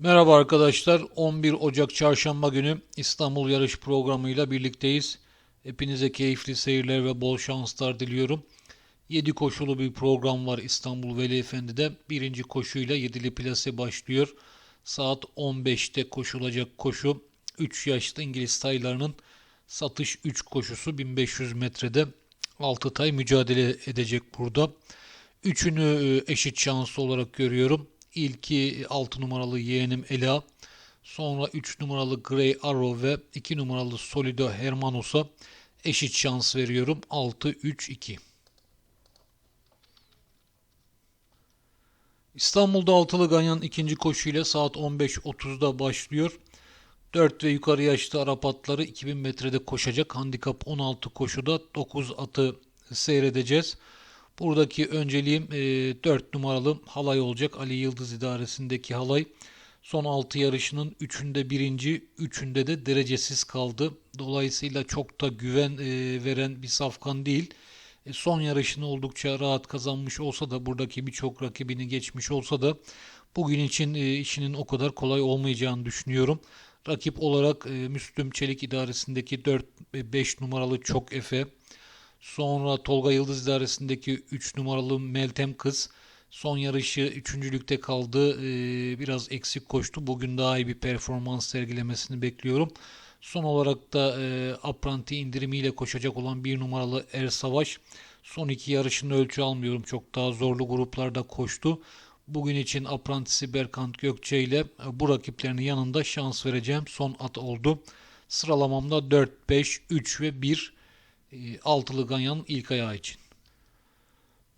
Merhaba arkadaşlar. 11 Ocak Çarşamba günü İstanbul yarış programıyla birlikteyiz. Hepinize keyifli seyirler ve bol şanslar diliyorum. 7 koşulu bir program var İstanbul Veli Efendi'de. Birinci koşuyla 7'li plase başlıyor. Saat 15'te koşulacak koşu 3 yaşlı İngiliz taylarının satış 3 koşusu 1500 metrede 6 tay mücadele edecek burada. Üçünü e, eşit şanslı olarak görüyorum. İlki 6 numaralı yeğenim Ela. Sonra 3 numaralı Grey Arrow ve 2 numaralı Solido Hermanos'a eşit şans veriyorum. 6-3-2. İstanbul'da altılı ganyan ikinci koşuyla saat 15.30'da başlıyor. 4 ve yukarı yaşlı Arap atları 2000 metrede koşacak. Handikap 16 koşuda 9 atı seyredeceğiz. Buradaki önceliğim e, 4 numaralı halay olacak. Ali Yıldız idaresindeki halay. Son 6 yarışının 3'ünde birinci, 3'ünde de derecesiz kaldı. Dolayısıyla çok da güven e, veren bir safkan değil. E, son yarışını oldukça rahat kazanmış olsa da buradaki birçok rakibini geçmiş olsa da bugün için e, işinin o kadar kolay olmayacağını düşünüyorum. Rakip olarak e, Müslüm Çelik idaresindeki 4-5 numaralı Çok Efe, Sonra Tolga Yıldız idaresindeki 3 numaralı Meltem Kız son yarışı üçüncülükte kaldı. Ee, biraz eksik koştu. Bugün daha iyi bir performans sergilemesini bekliyorum. Son olarak da e, apranti indirimiyle koşacak olan bir numaralı Er Savaş. Son iki yarışını ölçü almıyorum. Çok daha zorlu gruplarda koştu. Bugün için aprantisi Berkant Gökçe ile e, bu rakiplerinin yanında şans vereceğim son at oldu. Sıralamamda 4, 5, 3 ve 1 e, altılı ganyanın ilk ayağı için.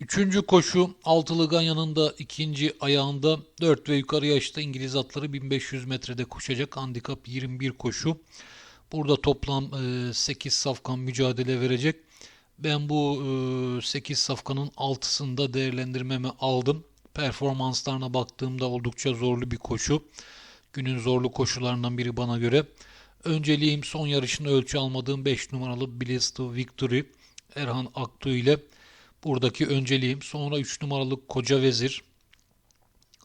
Üçüncü koşu altılı ganyanın da ikinci ayağında 4 ve yukarı yaşta İngiliz atları 1500 metrede koşacak. Handikap 21 koşu. Burada toplam 8 safkan mücadele verecek. Ben bu 8 safkanın 6'sını da değerlendirmeme aldım. Performanslarına baktığımda oldukça zorlu bir koşu. Günün zorlu koşularından biri bana göre. Önceliğim son yarışını ölçü almadığım 5 numaralı Blessed Victory Erhan Aktu ile buradaki önceliğim. Sonra 3 numaralı Koca Vezir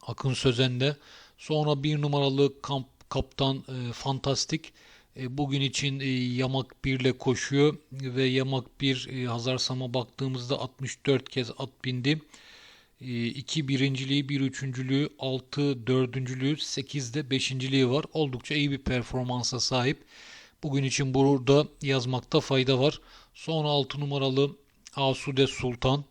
Akın Sözen'de. Sonra 1 numaralı kamp, Kaptan e, Fantastik e, bugün için e, Yamak 1 ile koşuyor ve Yamak 1 e, Hazarsama baktığımızda 64 kez at bindi. 2 ee, birinciliği, 1 üçüncülüğü, 6 dördüncülüğü, 8 de beşinciliği var. Oldukça iyi bir performansa sahip. Bugün için burada yazmakta fayda var. Son 6 numaralı Asude Sultan,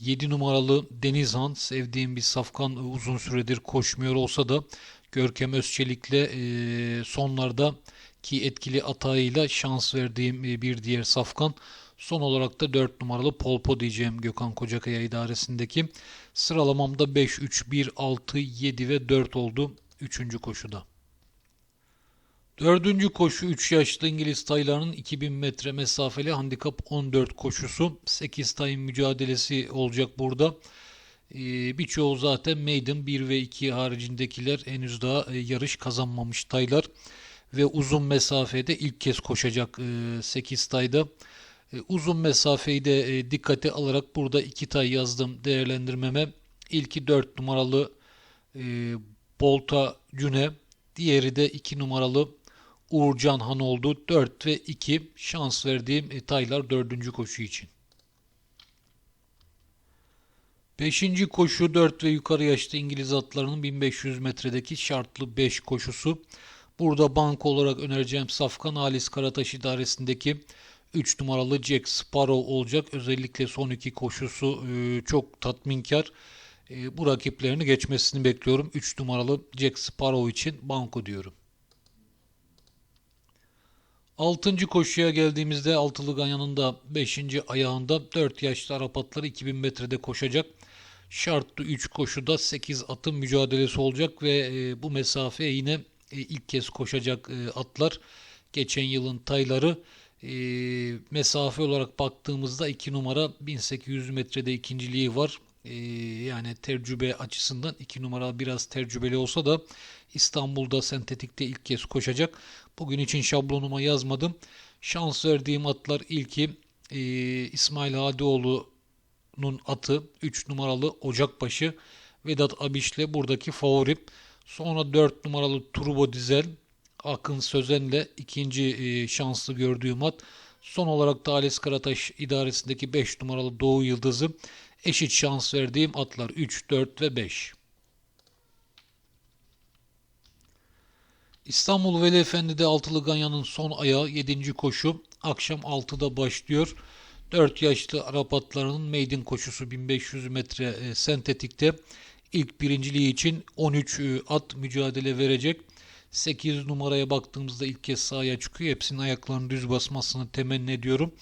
7 numaralı Denizhan sevdiğim bir safkan uzun süredir koşmuyor olsa da Görkem Özçelik'le e, sonlarda ki etkili atağıyla şans verdiğim e, bir diğer safkan. Son olarak da 4 numaralı Polpo diyeceğim Gökhan Kocakaya idaresindeki. Sıralamamda 5, 3, 1, 6, 7 ve 4 oldu 3. koşuda. Dördüncü koşu 3 yaşlı İngiliz taylarının 2000 metre mesafeli handikap 14 koşusu. 8 tayın mücadelesi olacak burada. Ee, birçoğu zaten maiden 1 ve 2 haricindekiler henüz daha e, yarış kazanmamış taylar. Ve uzun mesafede ilk kez koşacak 8 e, tayda. E, uzun mesafeyi de e, dikkate alarak burada iki tay yazdım değerlendirmeme. İlki 4 numaralı Bolta Cüne, diğeri de 2 numaralı Uğurcan Han oldu. 4 ve 2 şans verdiğim taylar 4. koşu için. 5. koşu 4 ve yukarı yaşta İngiliz atlarının 1500 metredeki şartlı 5 koşusu. Burada bank olarak önereceğim Safkan Halis Karataş idaresindeki 3 numaralı Jack Sparrow olacak. Özellikle son iki koşusu e, çok tatminkar. E, bu rakiplerini geçmesini bekliyorum. 3 numaralı Jack Sparrow için banko diyorum. 6. koşuya geldiğimizde altılı ganyanın da 5. ayağında 4 yaşlı Arap atları 2000 metrede koşacak. Şartlı 3 koşuda 8 atın mücadelesi olacak ve e, bu mesafe yine ilk kez koşacak atlar. Geçen yılın tayları e, mesafe olarak baktığımızda 2 numara 1800 metrede ikinciliği var. E, yani tecrübe açısından 2 numara biraz tecrübeli olsa da İstanbul'da sentetikte ilk kez koşacak. Bugün için şablonuma yazmadım. Şans verdiğim atlar ilki e, İsmail Hadioğlu'nun atı 3 numaralı Ocakbaşı Vedat Abiş'le buradaki favorim. Sonra 4 numaralı Turbo Dizel Akın Sözen'le ikinci e, şanslı gördüğüm at. Son olarak da Ales Karataş idaresindeki 5 numaralı Doğu Yıldızı eşit şans verdiğim atlar 3, 4 ve 5. İstanbul Veli Efendi'de Altılı Ganyan'ın son ayağı 7. koşu akşam 6'da başlıyor. 4 yaşlı Arap atlarının maiden koşusu 1500 metre e, sentetikte ilk birinciliği için 13 e, at mücadele verecek. 8 numaraya baktığımızda ilk kez sahaya çıkıyor. Hepsinin ayaklarını düz basmasını temenni ediyorum.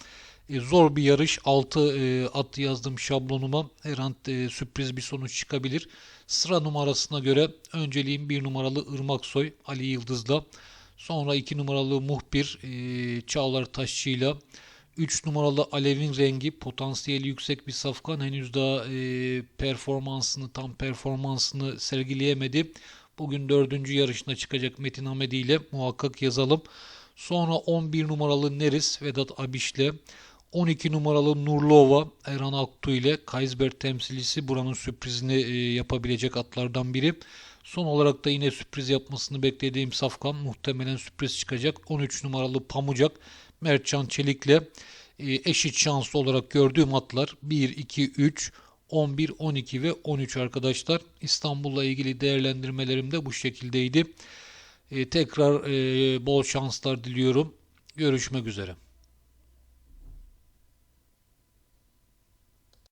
E, zor bir yarış. 6 e, at yazdım şablonuma. Her an e, sürpriz bir sonuç çıkabilir. Sıra numarasına göre önceliğim 1 numaralı Irmaksoy Ali Yıldız'la. Sonra 2 numaralı Muhbir Çağlar Taşçı'yla. 3 numaralı Alev'in rengi potansiyeli yüksek bir safkan. Henüz daha e, performansını tam performansını sergileyemedi. Bugün dördüncü yarışına çıkacak Metin Hamedi ile muhakkak yazalım. Sonra 11 numaralı Neris Vedat Abiş'le 12 numaralı Nurlova Erhan Aktu ile Kaysberg temsilcisi buranın sürprizini e, yapabilecek atlardan biri. Son olarak da yine sürpriz yapmasını beklediğim Safkan muhtemelen sürpriz çıkacak. 13 numaralı Pamucak Mertcan Çelik'le e, eşit şanslı olarak gördüğüm atlar 1, 2, 3, 11, 12 ve 13 arkadaşlar. İstanbul'la ilgili değerlendirmelerim de bu şekildeydi. E, tekrar e, bol şanslar diliyorum. Görüşmek üzere.